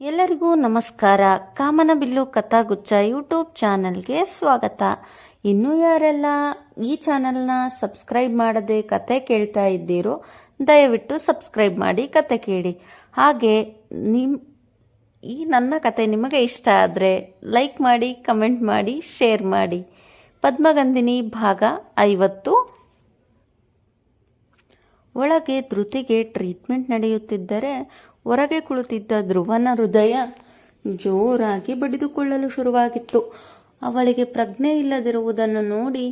ಎಲ್ಲರಿಗೂ ನಮಸ್ಕಾರ. ಕಾಮನಬಿಲ್ಲು ಕಥಾಗುಚ್ಚ ಯೂಟ್ಯೂಬ್ ಚಾನಲ್ಗೆ ಸ್ವಾಗತ. ಇನ್ನೂ ಯಾರೆಲ್ಲ ಈ ಚಾನಲ್ನ ಸಬ್ಸ್ಕ್ರೈಬ್ ಮಾಡದೆ ಕತೆ ಕೇಳ್ತಾ ಇದ್ದೀರೋ, ದಯವಿಟ್ಟು ಸಬ್ಸ್ಕ್ರೈಬ್ ಮಾಡಿ ಕತೆ ಕೇಳಿ. ಹಾಗೆ ನಿಮ್, ಈ ನನ್ನ ಕತೆ ನಿಮಗೆ ಇಷ್ಟ ಆದರೆ ಲೈಕ್ ಮಾಡಿ, ಕಮೆಂಟ್ ಮಾಡಿ, ಶೇರ್ ಮಾಡಿ. ಪದ್ಮಗಂಧಿನಿ ಭಾಗ ಐವತ್ತು. ಒಳಗೆ ಧೃತಿಗೆ ಟ್ರೀಟ್ಮೆಂಟ್ ನಡೆಯುತ್ತಿದ್ದರೆ ಹೊರಗೆ ಕುಳಿತಿದ್ದ ಧ್ರುವನ ಹೃದಯ ಜೋರಾಗಿ ಬಡಿದುಕೊಳ್ಳಲು ಶುರುವಾಗಿತ್ತು. ಅವಳಿಗೆ ಪ್ರಜ್ಞೆ ಇಲ್ಲದಿರುವುದನ್ನು ನೋಡಿ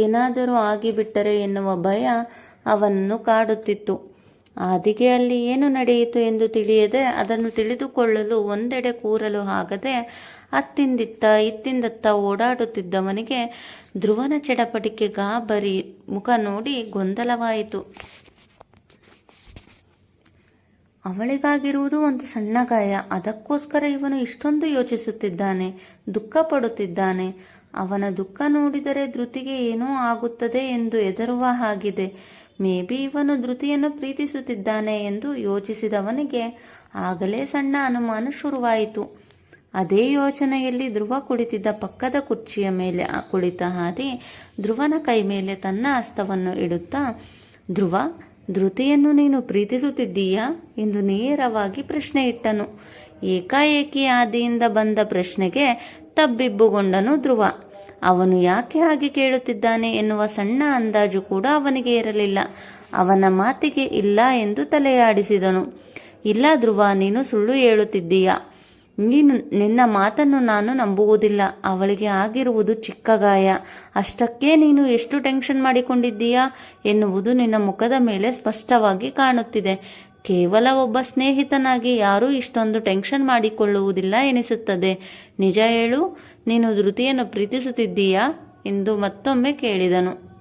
ಏನಾದರೂ ಆಗಿಬಿಟ್ಟರೆ ಎನ್ನುವ ಭಯ ಅವನನ್ನು ಕಾಡುತ್ತಿತ್ತು. ಆದಿಗೆ ಅಲ್ಲಿ ಏನು ನಡೆಯಿತು ಎಂದು ತಿಳಿಯದೆ ಅದನ್ನು ತಿಳಿದುಕೊಳ್ಳಲು ಒಂದೆಡೆ ಕೂರಲು ಆಗದೆ ಅತ್ತಿಂದಿತ್ತ ಇತ್ತಿಂದತ್ತ ಓಡಾಡುತ್ತಿದ್ದವನಿಗೆ ಧ್ರುವನ ಚಡಪಟಿಕೆ ಗಾಬರಿ ಮುಖ ನೋಡಿ ಗೊಂದಲವಾಯಿತು. ಅವಳಿಗಾಗಿರುವುದು ಒಂದು ಸಣ್ಣ ಗಾಯ. ಅದಕ್ಕೋಸ್ಕರ ಇವನು ಇಷ್ಟೊಂದು ಯೋಚಿಸುತ್ತಿದ್ದಾನೆ ದುಃಖ ಪಡುತ್ತಿದ್ದಾನೆ ಅವನ ದುಃಖ ನೋಡಿದರೆ ಧೃತಿಗೆ ಏನೋ ಆಗುತ್ತದೆ ಎಂದು ಹೆದರುವ ಹಾಗಿದೆ. ಮೇ ಬಿ ಇವನು ಧೃತಿಯನ್ನು ಪ್ರೀತಿಸುತ್ತಿದ್ದಾನೆ ಎಂದು ಯೋಚಿಸಿದವನಿಗೆ ಆಗಲೇ ಸಣ್ಣ ಅನುಮಾನ ಶುರುವಾಯಿತು. ಅದೇ ಯೋಚನೆಯಲ್ಲಿ ಧ್ರುವ ಕುಳಿತಿದ್ದ ಪಕ್ಕದ ಕುರ್ಚಿಯ ಮೇಲೆ, ಕುಳಿತ ಹಾದಿ ಧ್ರುವನ ಕೈ ಮೇಲೆ ತನ್ನ ಹಸ್ತವನ್ನು ಇಡುತ್ತಾ, ಧ್ರುವ ಧೃತಿಯನ್ನು ನೀನು ಪ್ರೀತಿಸುತ್ತಿದ್ದೀಯಾ ಎಂದು ನೇರವಾಗಿ ಪ್ರಶ್ನೆ ಇಟ್ಟನು ಏಕಾಏಕಿ ಆದಿಯಿಂದ ಬಂದ ಪ್ರಶ್ನೆಗೆ ತಬ್ಬಿಬ್ಬುಗೊಂಡನು ಧ್ರುವ. ಅವನು ಯಾಕೆ ಹಾಗೆ ಕೇಳುತ್ತಿದ್ದಾನೆ ಎನ್ನುವ ಸಣ್ಣ ಅಂದಾಜು ಕೂಡ ಅವನಿಗೆ ಇರಲಿಲ್ಲ. ಅವನ ಮಾತಿಗೆ ಇಲ್ಲ ಎಂದು ತಲೆಯಾಡಿಸಿದನು. ಇಲ್ಲ ಧ್ರುವ, ನೀನು ಸುಳ್ಳು ಹೇಳುತ್ತಿದ್ದೀಯಾ? ನೀನು ನಿನ್ನ ಮಾತನ್ನು ನಾನು ನಂಬುವುದಿಲ್ಲ. ಅವಳಿಗೆ ಆಗಿರುವುದು ಚಿಕ್ಕ ಗಾಯ. ಅಷ್ಟಕ್ಕೆ ನೀನು ಎಷ್ಟು ಟೆನ್ಷನ್ ಮಾಡಿಕೊಂಡಿದ್ದೀಯಾ ಎನ್ನುವುದು ನಿನ್ನ ಮುಖದ ಮೇಲೆ ಸ್ಪಷ್ಟವಾಗಿ ಕಾಣುತ್ತಿದೆ. ಕೇವಲ ಒಬ್ಬ ಸ್ನೇಹಿತನಾಗಿ ಯಾರೂ ಇಷ್ಟೊಂದು ಟೆನ್ಷನ್ ಮಾಡಿಕೊಳ್ಳುವುದಿಲ್ಲ ಎನಿಸುತ್ತದೆ. ನಿಜ ಹೇಳು, ನೀನು ಧೃತಿಯನ್ನು ಪ್ರೀತಿಸುತ್ತಿದ್ದೀಯಾ ಎಂದು ಮತ್ತೊಮ್ಮೆ ಕೇಳಿದನು.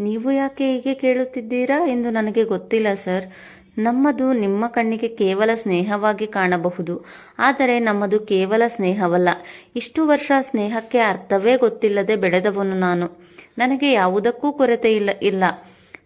ನೀವು ಯಾಕೆ ಹೀಗೆ ಕೇಳುತ್ತಿದ್ದೀರಾ ಎಂದು ನನಗೆ ಗೊತ್ತಿಲ್ಲ, ಸರ್. ನಮ್ಮದು ನಿಮ್ಮ ಕಣ್ಣಿಗೆ ಕೇವಲ ಸ್ನೇಹವಾಗಿ ಕಾಣಬಹುದು. ಆದರೆ ನಮ್ಮದು ಕೇವಲ ಸ್ನೇಹವಲ್ಲ. ಇಷ್ಟು ವರ್ಷ ಸ್ನೇಹಕ್ಕೆ ಅರ್ಥವೇ ಗೊತ್ತಿಲ್ಲದೆ ಬೆಳೆದವನು ನಾನು. ನನಗೆ ಯಾವುದಕ್ಕೂ ಕೊರತೆ ಇಲ್ಲ ಇಲ್ಲ.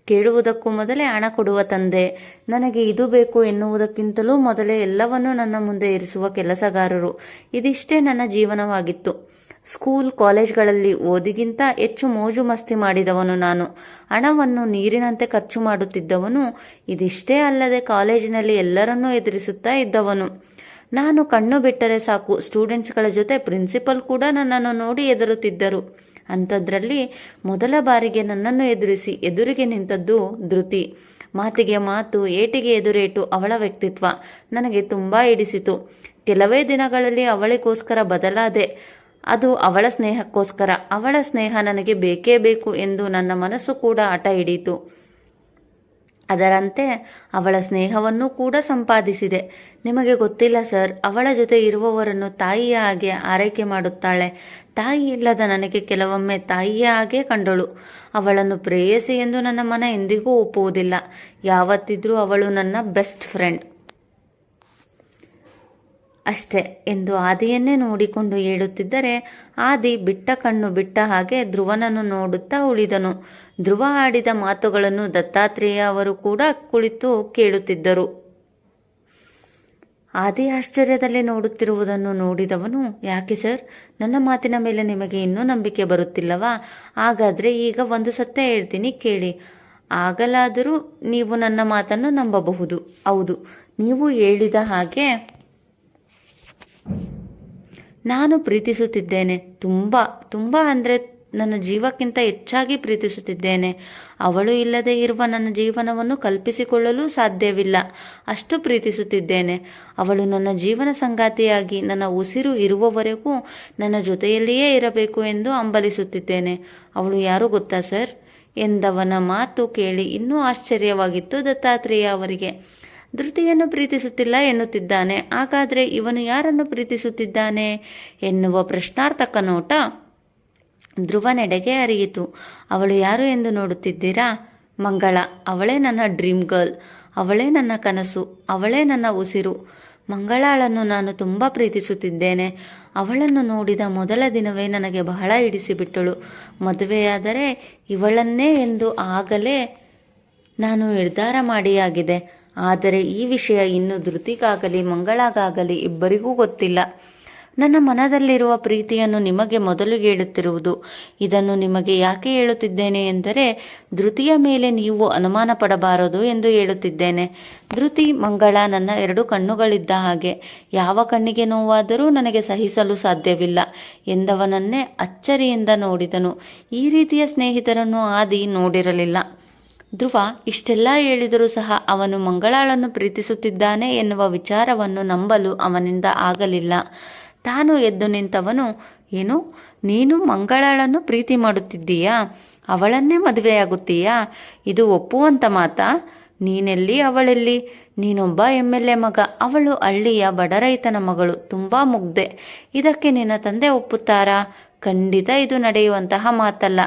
ಕೇಳುವುದಕ್ಕೂ ಮೊದಲೇ ಹಣ ಕೊಡುವ ತಂದೆ. ನನಗೆ ಇದು ಬೇಕು ಎನ್ನುವುದಕ್ಕಿಂತಲೂ ಮೊದಲೇ ಎಲ್ಲವನ್ನೂ ನನ್ನ ಮುಂದೆ ಇರಿಸುವ ಕೆಲಸಗಾರರು. ಇದಿಷ್ಟೇ ನನ್ನ ಜೀವನವಾಗಿತ್ತು. ಸ್ಕೂಲ್ ಕಾಲೇಜ್ಗಳಲ್ಲಿ ಓದಿಗಿಂತ ಹೆಚ್ಚು ಮೋಜು ಮಸ್ತಿ ಮಾಡಿದವನು ನಾನು. ಹಣವನ್ನು ನೀರಿನಂತೆ ಖರ್ಚು ಮಾಡುತ್ತಿದ್ದವನು, ಇದಿಷ್ಟೇ ಅಲ್ಲದೆ ಕಾಲೇಜಿನಲ್ಲಿ ಎಲ್ಲರನ್ನೂ ಎದುರಿಸುತ್ತಾ ಇದ್ದವನು. ನಾನು ಕಣ್ಣು ಬಿಟ್ಟರೆ ಸಾಕು, ಸ್ಟೂಡೆಂಟ್ಸ್ಗಳ ಜೊತೆ ಪ್ರಿನ್ಸಿಪಲ್ ಕೂಡ ನನ್ನನ್ನು ನೋಡಿ ಎದುರುತ್ತಿದ್ದರು ಅಂಥದ್ರಲ್ಲಿ ಮೊದಲ ಬಾರಿಗೆ ನನ್ನನ್ನು ಎದುರಿಸಿ ಎದುರಿಗೆ ನಿಂತದ್ದು ಧೃತಿ. ಮಾತಿಗೆ ಮಾತು, ಏಟಿಗೆ ಎದುರೇಟು ಅವಳ ವ್ಯಕ್ತಿತ್ವ ನನಗೆ ತುಂಬ ಹಿಡಿಸಿತು. ಕೆಲವೇ ದಿನಗಳಲ್ಲಿ ಅವಳಿಗೋಸ್ಕರ ಬದಲಾದೆ ಅದು ಅವಳ ಸ್ನೇಹಕ್ಕೋಸ್ಕರ. ಅವಳ ಸ್ನೇಹ ನನಗೆ ಬೇಕೇ ಬೇಕು ಎಂದು ನನ್ನ ಮನಸ್ಸು ಕೂಡ ಹಠ ಹಿಡಿಯಿತು. ಅದರಂತೆ ಅವಳ ಸ್ನೇಹವನ್ನು ಕೂಡ ಸಂಪಾದಿಸಿದೆ. ನಿಮಗೆ ಗೊತ್ತಿಲ್ಲ ಸರ್, ಅವಳ ಜೊತೆ ಇರುವವರನ್ನು ತಾಯಿಯ ಹಾಗೆ ಆರೈಕೆ ಮಾಡುತ್ತಾಳೆ. ತಾಯಿ ಇಲ್ಲದ ನನಗೆ ಕೆಲವೊಮ್ಮೆ ತಾಯಿಯ ಹಾಗೆ ಕಂಡಳು. ಅವಳನ್ನು ಪ್ರೇಯಸಿ ಎಂದು ನನ್ನ ಮನ ಎಂದಿಗೂ ಒಪ್ಪುವುದಿಲ್ಲ. ಯಾವತ್ತಿದ್ರೂ ಅವಳು ನನ್ನ ಬೆಸ್ಟ್ ಫ್ರೆಂಡ್. ಅಷ್ಟೆ ಎಂದು ಆದಿಯನ್ನೇ ನೋಡಿಕೊಂಡು ಹೇಳುತ್ತಿದ್ದರೆ ಆದಿ ಬಿಟ್ಟ ಕಣ್ಣು ಬಿಟ್ಟ ಹಾಗೆ ಧ್ರುವನನ್ನು ನೋಡುತ್ತಾ ಉಳಿದನು. ಧ್ರುವ ಆಡಿದ ಮಾತುಗಳನ್ನು ದತ್ತಾತ್ರೇಯ ಅವರು ಕೂಡ ಕುಳಿತು ಕೇಳುತ್ತಿದ್ದರು. ಆದಿ ಆಶ್ಚರ್ಯದಲ್ಲಿ ನೋಡುತ್ತಿರುವುದನ್ನು ನೋಡಿದವನು, ಯಾಕೆ ಸರ್? ನನ್ನ ಮಾತಿನ ಮೇಲೆ ನಿಮಗೆ ಇನ್ನೂ ನಂಬಿಕೆ ಬರುತ್ತಿಲ್ಲವಾ? ಹಾಗಾದರೆ ಈಗ ಒಂದು ಸತ್ಯ ಹೇಳ್ತೀನಿ ಕೇಳಿ. ಆಗಲಾದರೂ ನೀವು ನನ್ನ ಮಾತನ್ನು ನಂಬಬಹುದು. ಹೌದು, ನೀವು ಹೇಳಿದ ಹಾಗೆ ನಾನು ಪ್ರೀತಿಸುತ್ತಿದ್ದೇನೆ. ತುಂಬ ತುಂಬ ಅಂದರೆ ನನ್ನ ಜೀವಕ್ಕಿಂತ ಹೆಚ್ಚಾಗಿ ಪ್ರೀತಿಸುತ್ತಿದ್ದೇನೆ. ಅವಳು ಇಲ್ಲದೆ ಇರುವ ನನ್ನ ಜೀವನವನ್ನು ಕಲ್ಪಿಸಿಕೊಳ್ಳಲು ಸಾಧ್ಯವಿಲ್ಲ. ಅಷ್ಟು ಪ್ರೀತಿಸುತ್ತಿದ್ದೇನೆ. ಅವಳು ನನ್ನ ಜೀವನ ಸಂಗಾತಿಯಾಗಿ ನನ್ನ ಉಸಿರು ಇರುವವರೆಗೂ ನನ್ನ ಜೊತೆಯಲ್ಲಿಯೇ ಇರಬೇಕು ಎಂದು ಅಂಬಲಿಸುತ್ತಿದ್ದೇನೆ. ಅವಳು ಯಾರು ಗೊತ್ತಾ ಸರ್? ಎಂದವನ ಮಾತು ಕೇಳಿ ಇನ್ನೂ ಆಶ್ಚರ್ಯವಾಗಿತ್ತು ದತ್ತಾತ್ರೇಯ ಅವರಿಗೆ. ಧೃತಿಯನ್ನು ಪ್ರೀತಿಸುತ್ತಿಲ್ಲ ಎನ್ನುತ್ತಿದ್ದಾನೆ. ಹಾಗಾದರೆ ಇವನು ಯಾರನ್ನು ಪ್ರೀತಿಸುತ್ತಿದ್ದಾನೆ? ಎನ್ನುವ ಪ್ರಶ್ನಾರ್ಥಕ ನೋಟ ಧ್ರುವನೆಡೆಗೆ ಅರಿಯಿತು ಅವಳು ಯಾರು ಎಂದು ನೋಡುತ್ತಿದ್ದೀರಾ? ಮಂಗಳ, ಅವಳೇ ನನ್ನ ಡ್ರೀಮ್ ಗರ್ಲ್, ಅವಳೇ ನನ್ನ ಕನಸು, ಅವಳೇ ನನ್ನ ಉಸಿರು. ಮಂಗಳಾಳನ್ನು ನಾನು ತುಂಬ ಪ್ರೀತಿಸುತ್ತಿದ್ದೇನೆ. ಅವಳನ್ನು ನೋಡಿದ ಮೊದಲ ದಿನವೇ ನನಗೆ ಬಹಳ ಹಿಡಿಸಿಬಿಟ್ಟಳು. ಮದುವೆಯಾದರೆ ಇವಳನ್ನೇ ಎಂದು ಆಗಲೇ ನಾನು ನಿರ್ಧಾರ ಮಾಡಿಯಾಗಿದೆ. ಆದರೆ ಈ ವಿಷಯ ಇನ್ನು ಧೃತಿಗಾಗಲಿ, ಮಂಗಳಾಗಾಗಲಿ ಇಬ್ಬರಿಗೂ ಗೊತ್ತಿಲ್ಲ. ನನ್ನ ಮನದಲ್ಲಿರುವ ಪ್ರೀತಿಯನ್ನು ನಿಮಗೆ ಮೊದಲು ಹೇಳುತ್ತಿರುವುದು. ಇದನ್ನು ನಿಮಗೆ ಯಾಕೆ ಹೇಳುತ್ತಿದ್ದೇನೆ ಎಂದರೆ, ಧೃತಿಯ ಮೇಲೆ ನೀವು ಅನುಮಾನ ಪಡಬಾರದು ಎಂದು ಹೇಳುತ್ತಿದ್ದೇನೆ. ಧೃತಿ, ಮಂಗಳ ನನ್ನ ಎರಡು ಕಣ್ಣುಗಳಿದ್ದ ಹಾಗೆ, ಯಾವ ಕಣ್ಣಿಗೆ ನೋವಾದರೂ ನನಗೆ ಸಹಿಸಲು ಸಾಧ್ಯವಿಲ್ಲ ಎಂದವನನ್ನೇ ಅಚ್ಚರಿಯಿಂದ ನೋಡಿದನು. ಈ ರೀತಿಯ ಸ್ನೇಹಿತರನ್ನು ಆದಿ ನೋಡಿರಲಿಲ್ಲ. ಧ್ರುವ ಇಷ್ಟೆಲ್ಲ ಹೇಳಿದರೂ ಸಹ ಅವನು ಮಂಗಳಾಳನ್ನು ಪ್ರೀತಿಸುತ್ತಿದ್ದಾನೆ ಎನ್ನುವ ವಿಚಾರವನ್ನು ನಂಬಲು ಅವನಿಂದ ಆಗಲಿಲ್ಲ. ತಾನು ಎದ್ದು ನಿಂತವನು, ಏನು? ನೀನು ಮಂಗಳಾಳನ್ನು ಪ್ರೀತಿ ಮಾಡುತ್ತಿದ್ದೀಯಾ? ಅವಳನ್ನೇ ಮದುವೆಯಾಗುತ್ತೀಯಾ? ಇದು ಒಪ್ಪುವಂತ ಮಾತಾ? ನೀನೆಲ್ಲಿ ಅವಳೆಲ್ಲಿ? ನೀನೊಬ್ಬ ಎಂ ಎಲ್ ಎ ಮಗ, ಅವಳು ಹಳ್ಳಿಯ ಬಡರೈತನ ಮಗಳು, ತುಂಬ ಮುಗ್ಧೆ. ಇದಕ್ಕೆ ನಿನ್ನ ತಂದೆ ಒಪ್ಪುತ್ತಾರಾ? ಖಂಡಿತ ಇದು ನಡೆಯುವಂತಹ ಮಾತಲ್ಲ.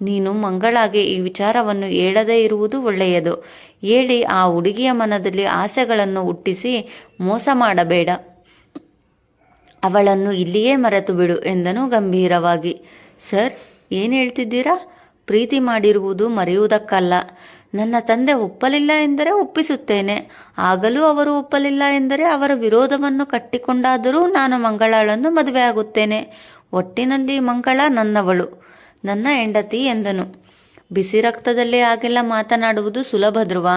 ನೀನು ಮಂಗಳಾಗೆ ಈ ವಿಚಾರವನ್ನು ಹೇಳದೇ ಇರುವುದು ಒಳ್ಳೆಯದು. ಹೇಳಿ ಆ ಹುಡುಗಿಯ ಮನದಲ್ಲಿ ಆಸೆಗಳನ್ನು ಹುಟ್ಟಿಸಿ ಮೋಸ ಮಾಡಬೇಡ. ಅವಳನ್ನು ಇಲ್ಲಿಯೇ ಮರೆತು ಬಿಡು ಎಂದನು ಗಂಭೀರವಾಗಿ. ಸರ್, ಏನು ಹೇಳ್ತಿದ್ದೀರಾ? ಪ್ರೀತಿ ಮಾಡಿರುವುದು ಮರೆಯುವುದಕ್ಕಲ್ಲ. ನನ್ನ ತಂದೆ ಒಪ್ಪಲಿಲ್ಲ ಎಂದರೆ ಒಪ್ಪಿಸುತ್ತೇನೆ. ಆಗಲೂ ಅವರು ಒಪ್ಪಲಿಲ್ಲ ಎಂದರೆ ಅವರ ವಿರೋಧವನ್ನು ಕಟ್ಟಿಕೊಂಡಾದರೂ ನಾನು ಮಂಗಳಾಳನ್ನು ಮದುವೆಯಾಗುತ್ತೇನೆ. ಒಟ್ಟಿನಲ್ಲಿ ಮಂಗಳ ನನ್ನವಳು. ನನ್ನ ಹೆಂಡತಿ ಎಂದನು. ಬಿಸಿ ರಕ್ತದಲ್ಲೇ ಆಗೆಲ್ಲ ಮಾತನಾಡುವುದು ಸುಲಭ ಧ್ರುವ.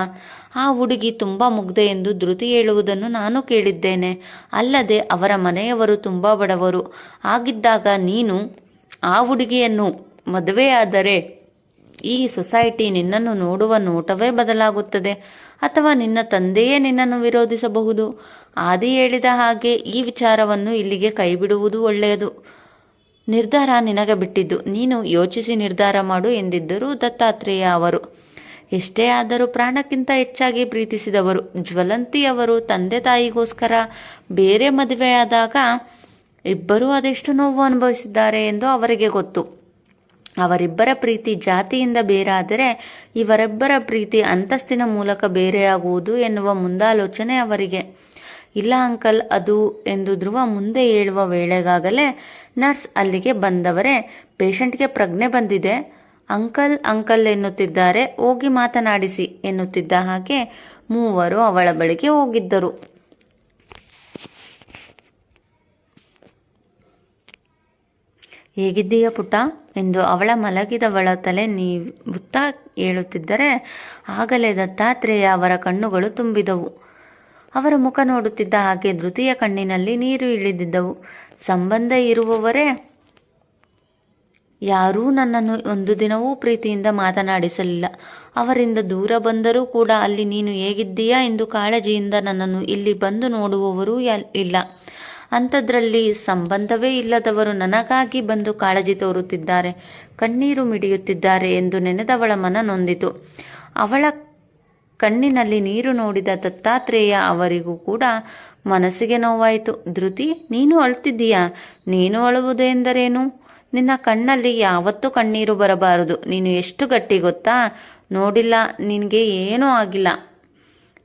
ಆ ಹುಡುಗಿ ತುಂಬ ಮುಗ್ಧೆ ಎಂದು ಧೃತಿ ಹೇಳುವುದನ್ನು ನಾನು ಕೇಳಿದ್ದೇನೆ. ಅಲ್ಲದೆ ಅವರ ಮನೆಯವರು ತುಂಬ ಬಡವರು. ಆಗಿದ್ದಾಗ ನೀನು ಆ ಹುಡುಗಿಯನ್ನು ಮದುವೆಯಾದರೆ ಈ ಸೊಸೈಟಿ ನಿನ್ನನ್ನು ನೋಡುವ ನೋಟವೇ ಬದಲಾಗುತ್ತದೆ. ಅಥವಾ ನಿನ್ನ ತಂದೆಯೇ ನಿನ್ನನ್ನು ವಿರೋಧಿಸಬಹುದು. ಆದಿ ಹೇಳಿದ ಹಾಗೆ ಈ ವಿಚಾರವನ್ನು ಇಲ್ಲಿಗೆ ಕೈಬಿಡುವುದು ಒಳ್ಳೆಯದು. ನಿರ್ಧಾರ ನಿನಗೆ ಬಿಟ್ಟಿದ್ದು. ನೀನು ಯೋಚಿಸಿ ನಿರ್ಧಾರ ಮಾಡು ಎಂದಿದ್ದರು ದತ್ತಾತ್ರೇಯ ಅವರು, ಎಷ್ಟೇ ಆದರೂ ಪ್ರಾಣಕ್ಕಿಂತ ಹೆಚ್ಚಾಗಿ ಪ್ರೀತಿಸಿದವರು. ಜ್ವಲಂತಿ ಅವರು ತಂದೆ ತಾಯಿಗೋಸ್ಕರ ಬೇರೆ ಮದುವೆಯಾದಾಗ ಇಬ್ಬರೂ ಅದೆಷ್ಟು ನೋವು ಅನುಭವಿಸಿದ್ದಾರೆ ಎಂದು ಅವರಿಗೆ ಗೊತ್ತು. ಅವರಿಬ್ಬರ ಪ್ರೀತಿ ಜಾತಿಯಿಂದ ಬೇರಾದರೆ ಇವರಿಬ್ಬರ ಪ್ರೀತಿ ಅಂತಸ್ತಿನ ಮೂಲಕ ಬೇರೆಯಾಗುವುದು ಎನ್ನುವ ಮುಂದಾಲೋಚನೆ ಅವರಿಗೆ. ಇಲ್ಲ ಅಂಕಲ್, ಅದು ಎಂದು ಧ್ರುವ ಮುಂದೆ ಹೇಳುವ ವೇಳೆಗಾಗಲೇ ನರ್ಸ್ ಅಲ್ಲಿಗೆ ಬಂದವರೇ, ಪೇಷಂಟ್ಗೆ ಪ್ರಜ್ಞೆ ಬಂದಿದೆ. ಅಂಕಲ್ ಅಂಕಲ್ ಎನ್ನುತ್ತಿದ್ದಾರೆ, ಹೋಗಿ ಮಾತನಾಡಿಸಿ ಎನ್ನುತ್ತಿದ್ದ ಹಾಗೆ ಮೂವರು ಅವಳ ಬಳಿಗೆ ಹೋಗಿದ್ದರು. ಹೇಗಿದ್ದೀಯ ಪುಟ ಎಂದು ಅವಳ ಮಲಗಿದವಳ ತಲೆ ನೀವುತ್ತಾ ಹೇಳುತ್ತಿದ್ದರೆ ಆಗಲೇ ದತ್ತಾತ್ರೇಯ ಅವರ ಕಣ್ಣುಗಳು ತುಂಬಿದವು. ಅವರ ಮುಖ ನೋಡುತ್ತಿದ್ದ ಹಾಗೆ ಧೃತಿಯ ಕಣ್ಣಿನಲ್ಲಿ ನೀರು ಇಳಿದಿದ್ದವು. ಸಂಬಂಧ ಇರುವವರೇ, ಯಾರೂ ನನ್ನನ್ನು ಒಂದು ದಿನವೂ ಪ್ರೀತಿಯಿಂದ ಮಾತನಾಡಿಸಲಿಲ್ಲ. ಅವರಿಂದ ದೂರ ಬಂದರೂ ಕೂಡ ಅಲ್ಲಿ ನೀನು ಹೇಗಿದ್ದೀಯಾ ಎಂದು ಕಾಳಜಿಯಿಂದ ನನ್ನನ್ನು ಇಲ್ಲಿ ಬಂದು ನೋಡುವವರೂ ಇಲ್ಲ. ಅಂಥದ್ರಲ್ಲಿ ಸಂಬಂಧವೇ ಇಲ್ಲದವರು ನನಗಾಗಿ ಬಂದು ಕಾಳಜಿ ತೋರುತ್ತಿದ್ದಾರೆ, ಕಣ್ಣೀರು ಮಿಡಿಯುತ್ತಿದ್ದಾರೆ ಎಂದು ನೆನೆದವಳ ಮನ ನೊಂದಿತು. ಅವಳ ಕಣ್ಣಿನಲ್ಲಿ ನೀರು ನೋಡಿದ ದತ್ತಾತ್ರೇಯ ಅವರಿಗೂ ಕೂಡ ಮನಸ್ಸಿಗೆ ನೋವಾಯಿತು. ಧೃತಿ, ನೀನು ಅಳ್ತಿದ್ದೀಯಾ? ನೀನು ಅಳುವುದು ಎಂದರೇನು? ನಿನ್ನ ಕಣ್ಣಲ್ಲಿ ಯಾವತ್ತೂ ಕಣ್ಣೀರು ಬರಬಾರದು. ನೀನು ಎಷ್ಟು ಗಟ್ಟಿ ಗೊತ್ತಾ? ನೋಡಿಲ್ಲ, ನಿನಗೆ ಏನೂ ಆಗಿಲ್ಲ.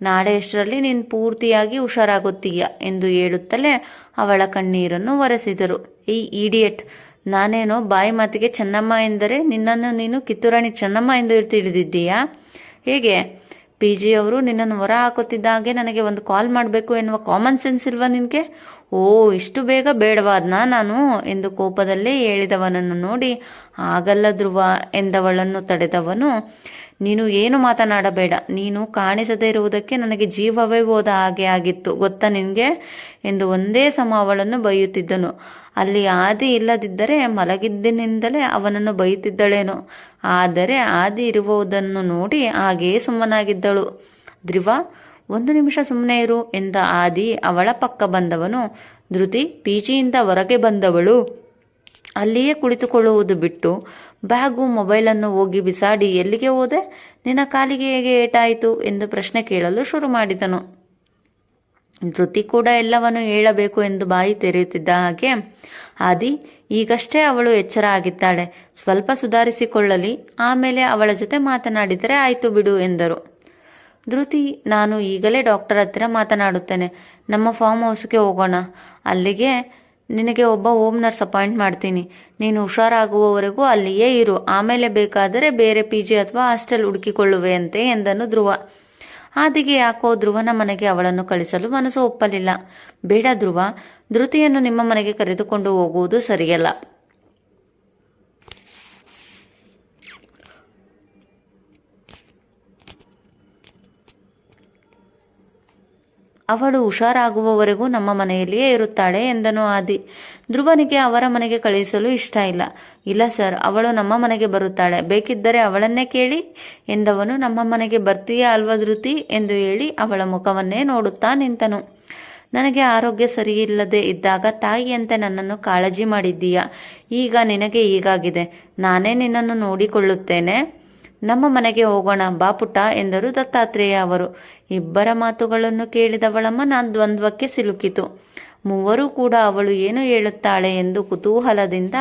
ನಾಳೆಯಷ್ಟರಲ್ಲಿ ನೀನು ಪೂರ್ತಿಯಾಗಿ ಹುಷಾರಾಗುತ್ತೀಯ ಎಂದು ಹೇಳುತ್ತಲೇ ಅವಳ ಕಣ್ಣೀರನ್ನು ಒರೆಸಿದರು. ಈ ಈಡಿಯಟ್, ನಾನೇನೋ ಬಾಯಿ ಮಾತಿಗೆ ಚೆನ್ನಮ್ಮ ಎಂದರೆ ನಿನ್ನನ್ನು ನೀನು ಕಿತ್ತೂರಾಣಿ ಚೆನ್ನಮ್ಮ ಎಂದು ತಿಳಿದಿದ್ದೀಯಾ? ಹೇಗೆ? ಪಿ ಜಿ ಅವರು ನಿನ್ನನ್ನು ಹೊರ ಹಾಕುತ್ತಿದ್ದಾಗೆ ನನಗೆ ಒಂದು ಕಾಲ್ ಮಾಡಬೇಕು ಎನ್ನುವ ಕಾಮನ್ ಸೆನ್ಸ್ ಇಲ್ವಾ ನಿನಗೆ? ಓ, ಇಷ್ಟು ಬೇಗ ಬೇಡವಾದ್ನಾ ನಾನು? ಎಂದು ಕೋಪದಲ್ಲೇ ಹೇಳಿದವನನ್ನು ನೋಡಿ ಆಗಲ್ಲ ಧ್ರುವ ಎಂದವಳನ್ನು ತಡೆದವನು ನೀನು ಏನು ಮಾತನಾಡಬೇಡ. ನೀನು ಕಾಣಿಸದೇ ಇರುವುದಕ್ಕೆ ನನಗೆ ಜೀವವೇ ಹೋದ ಹಾಗೆ ಆಗಿತ್ತು. ಗೊತ್ತಾ ನಿನಗೆ? ಎಂದು ಒಂದೇ ಸಮ ಅವಳನ್ನು ಬೈಯುತ್ತಿದ್ದನು. ಅಲ್ಲಿ ಆದಿ ಇಲ್ಲದಿದ್ದರೆ ಮಲಗಿದ್ದಿನಿಂದಲೇ ಅವನನ್ನು ಬೈಯುತ್ತಿದ್ದಳೇನೋ. ಆದರೆ ಆದಿ ಇರುವುದನ್ನು ನೋಡಿ ಹಾಗೆಯೇ ಸುಮ್ಮನಾಗಿದ್ದಳು. ಧ್ರುವ, ಒಂದು ನಿಮಿಷ ಸುಮ್ಮನೆ ಇರು, ಎಂದ ಆದಿ ಅವಳ ಪಕ್ಕ ಬಂದವನು. ಧೃತಿ ಪಿಜಿಯಿಂದ ಹೊರಗೆ ಬಂದವಳು. ಅಲ್ಲಿಯೇ ಕುಳಿತುಕೊಳ್ಳುವುದು ಬಿಟ್ಟು ಬ್ಯಾಗು ಮೊಬೈಲನ್ನು ಹೋಗಿ ಬಿಸಾಡಿ ಎಲ್ಲಿಗೆ ಹೋದೆ? ನಿನ್ನ ಕಾಲಿಗೆ ಹೇಗೆ ಏಟಾಯಿತು? ಎಂದು ಪ್ರಶ್ನೆ ಕೇಳಲು ಶುರು ಮಾಡಿದನು. ಧೃತಿ ಕೂಡ ಎಲ್ಲವನ್ನು ಹೇಳಬೇಕು ಎಂದು ಬಾಯಿ ತೆರೆಯುತ್ತಿದ್ದ ಹಾಗೆ, ಆದಿ, ಈಗಷ್ಟೇ ಅವಳು ಎಚ್ಚರ ಆಗಿದ್ದಾಳೆ. ಸ್ವಲ್ಪ ಸುಧಾರಿಸಿಕೊಳ್ಳಲಿ. ಆಮೇಲೆ ಅವಳ ಜೊತೆ ಮಾತನಾಡಿದರೆ ಆಯಿತು ಬಿಡು, ಎಂದರು. ಧೃತಿ, ನಾನು ಈಗಲೇ ಡಾಕ್ಟರ್ ಹತ್ತಿರ ಮಾತನಾಡುತ್ತೇನೆ. ನಮ್ಮ ಫಾರ್ಮ್ ಹೌಸ್ಗೆ ಹೋಗೋಣ. ಅಲ್ಲಿಗೆ ನಿನಗೆ ಒಬ್ಬ ಹೋಮ್ ನರ್ಸ್ ಅಪಾಯಿಂಟ್ ಮಾಡ್ತೀನಿ. ನೀನು ಹುಷಾರಾಗುವವರೆಗೂ ಅಲ್ಲಿಯೇ ಇರು. ಆಮೇಲೆ ಬೇಕಾದರೆ ಬೇರೆ ಪಿ ಜಿ ಅಥವಾ ಹಾಸ್ಟೆಲ್ ಹುಡುಕಿಕೊಳ್ಳುವೆಯಂತೆ ಎಂದನು ಧ್ರುವ. ಆದಿಗೆ ಯಾಕೋ ಧ್ರುವನ ಮನೆಗೆ ಅವಳನ್ನು ಕಳಿಸಲು ಮನಸ್ಸು ಒಪ್ಪಲಿಲ್ಲ. ಬೇಡ ಧ್ರುವ, ಧೃತಿಯನ್ನು ನಿಮ್ಮ ಮನೆಗೆ ಕರೆದುಕೊಂಡು ಹೋಗುವುದು ಸರಿಯಲ್ಲ. ಅವಳು ಹುಷಾರಾಗುವವರೆಗೂ ನಮ್ಮ ಮನೆಯಲ್ಲಿಯೇ ಇರುತ್ತಾಳೆ ಎಂದನು ಆದಿ. ಧ್ರುವನಿಗೆ ಅವರ ಮನೆಗೆ ಕಳುಹಿಸಲು ಇಷ್ಟ ಇಲ್ಲ. ಇಲ್ಲ ಸರ್, ಅವಳು ನಮ್ಮ ಮನೆಗೆ ಬರುತ್ತಾಳೆ. ಬೇಕಿದ್ದರೆ ಅವಳನ್ನೇ ಕೇಳಿ ಎಂದವನು, ನಮ್ಮ ಮನೆಗೆ ಬರ್ತೀಯಾ ಅಲ್ವಾ ಧೃತಿ ಎಂದು ಹೇಳಿ ಅವಳ ಮುಖವನ್ನೇ ನೋಡುತ್ತಾ ನಿಂತನು. ನನಗೆ ಆರೋಗ್ಯ ಸರಿಯಿಲ್ಲದೆ ಇದ್ದಾಗ ತಾಯಿಯಂತೆ ನನ್ನನ್ನು ಕಾಳಜಿ ಮಾಡಿದ್ದೀಯಾ? ಈಗ ನಿನಗೆ ಹೀಗಾಗಿದೆ. ನಾನೇ ನಿನ್ನನ್ನು ನೋಡಿಕೊಳ್ಳುತ್ತೇನೆ. ನಮ್ಮ ಮನೆಗೆ ಹೋಗೋಣ ಬಾ ಪುಟ್ಟ ಎಂದರು ದತ್ತಾತ್ರೇಯ ಅವರು. ಇಬ್ಬರ ಮಾತುಗಳನ್ನು ಕೇಳಿದವಳ ಮನ ದ್ವಂದ್ವಕ್ಕೆ ಸಿಲುಕಿತು. ಮೂವರೂ ಕೂಡ ಅವಳು ಏನು ಹೇಳುತ್ತಾಳೆ ಎಂದು ಕುತೂಹಲದಿಂದ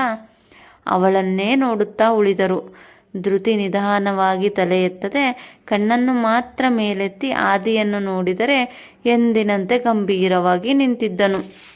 ಅವಳನ್ನೇ ನೋಡುತ್ತಾ ಉಳಿದರು. ಧೃತಿ ನಿಧಾನವಾಗಿ ತಲೆ ಎತ್ತದೆ. ಕಣ್ಣನ್ನು ಮಾತ್ರ ಮೇಲೆತ್ತಿ ಆದಿಯನ್ನು ನೋಡಿದರೆ ಎಂದಿನಂತೆ ಗಂಭೀರವಾಗಿ ನಿಂತಿದ್ದನು.